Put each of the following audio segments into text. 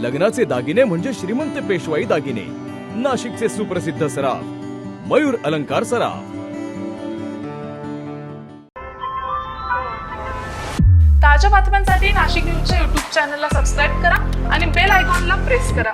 लग्नाचे दागिने म्हणजे श्रीमंत पेशवाई दागिने. नाशिकचे सुप्रसिद्ध सराफ मयूर अलंकार सराफ. ताज्या बातम्यांसाठी नाशिक न्यूजच्या युट्यूब चॅनलला सबस्क्राईब करा आणि बेल आयकॉनला प्रेस करा.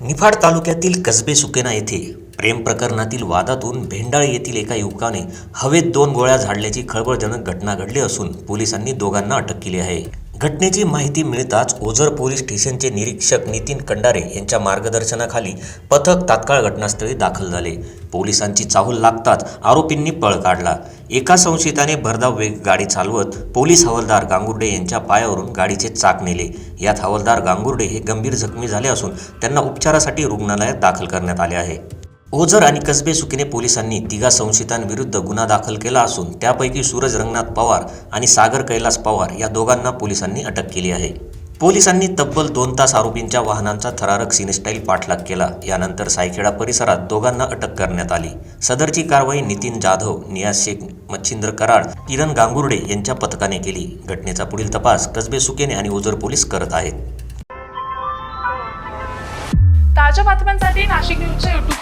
निफाड तालुक्यातील कसबे सुकेना येथे प्रेम प्रकरणातील वादातून भेंडाळ येथील एका युवकाने हवेत दोन गोळ्या झाडल्याची खळबळजनक घटना घडली असून पोलिसांनी दोघांना अटक केली आहे. घटनेची माहिती मिळताच ओझर पोलीस स्टेशनचे निरीक्षक नितीन कंडारे यांच्या मार्गदर्शनाखाली पथक तात्काळ घटनास्थळी दाखल झाले. पोलिसांची चाहूल लागताच आरोपींनी पळ काढला. एका संशयिताने भरधाव वेग गाडी चालवत पोलीस हवालदार गांगुर्डे यांच्या पायावरून गाडीचे चाक नेले. यात हवालदार गांगुर्डे हे गंभीर जखमी झाले असून त्यांना उपचारासाठी रुग्णालयात दाखल करण्यात आले आहे. ओझर आणि कसबे सुकीने पोलिसांनी तिघा संशयितांविरुद्ध गुन्हा दाखल केला असून त्यापैकी सूरज रंगनाथ पवार आणि सागर कैलास पवार या दोघांना पोलिसांनी अटक केली आहे. पोलिसांनी तब्बल दोन तास आरोपींच्या वाहनांचा थरारक सिनेस्टाईल पाठलाग केला. यानंतर सायखेडा परिसरात दोघांना अटक करण्यात आली. सदरची कारवाई नितीन जाधव नियाज शेख मच्छिंद्र कराड किरण गांगुर्डे यांच्या पथकाने केली. घटनेचा पुढील तपास कसबे सुकेने आणि ओझर पोलीस करत आहेत. ताज्या बातम्यांसाठी नाशिक न्यूजचे